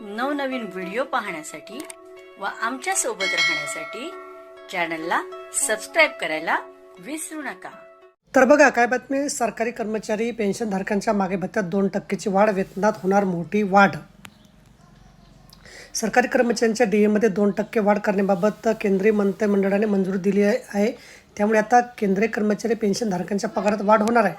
नवनवीन व्हिडिओ पाहण्यासाठी व आमच्यासोबत राहण्यासाठी चॅनलला सबस्क्राईब करायला विसरू नका. तर बघा काय बातमी? सरकारी कर्मचारी पेन्शनधारकांच्या मागे भत्त्यात दोन टक्केची वाढ वेतनात होणार मोठी वाढ. सरकारी कर्मचाऱ्यांच्या डी एमध्ये दोन टक्के वाढ करण्याबाबत केंद्रीय मंत्रिमंडळाने मंजुरी दिली आहे. त्यामुळे आता केंद्रीय कर्मचारी पेन्शनधारकांच्या पगारात वाढ होणार आहे.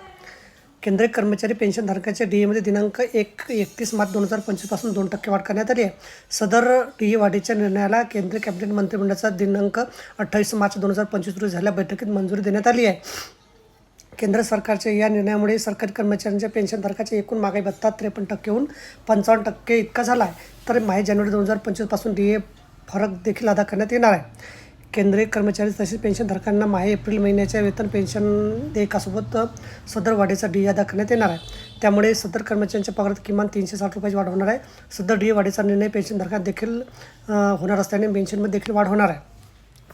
केंद्रीय कर्मचारी पेन्शनधारकांच्या डी एमध्ये दिनांक एक एकतीस मार्च दोन हजार पंचवीसपासून दोन टक्के वाढ करण्यात आली आहे. सदर डी ए वाढीच्या निर्णयाला केंद्रीय कॅबिनेट मंत्रिमंडळाचा दिनांक अठ्ठावीस मार्च दोन हजार पंचवीस रोजी झालेल्या बैठकीत मंजुरी देण्यात आली आहे. केंद्र सरकारच्या या निर्णयामुळे सरकारी कर्मचाऱ्यांच्या पेन्शनधारकाचे एकूण मागाई भत्ता त्रेपन्न टक्केहून पंचावन्न टक्के इतका झाला आहे. तर माहे जानेवारी दोन हजार पंचवीसपासून डी ए फरक देखील अदा करण्यात येणार आहे. केंद्रीय कर्मचारी तसेच पेन्शनधारकांना माहे एप्रिल महिन्याच्या वेतन पेन्शन देयकासोबत सदर वाढीचा डी अदा करण्यात येणार आहे. त्यामुळे सदर कर्मचाऱ्यांच्या पगारात किमान तीनशे साठ रुपयाची वाढ होणार आहे. सदर डी ए वाढीचा निर्णय पेन्शनधारकात देखील होणार असल्याने पेन्शनमध्ये देखील वाढ होणार आहे.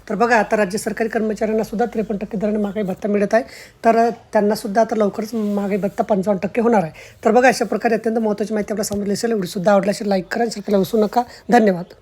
तर बघा आता राज्य सरकारी कर्मचाऱ्यांना सुद्धा त्रेपन्न टक्के दराने महागाई भत्ता मिळत आहे. तर त्यांना सुद्धा आता लवकरच महागाई भत्ता पंचावन्न टक्के होणार आहे. तर बघा अशा प्रकारे अत्यंत महत्त्वाची माहिती आपल्याला समजली असेल एवढी सुद्धा आवडल्याशी लाईक करा आणि शेअर करायला विसरू नका. धन्यवाद.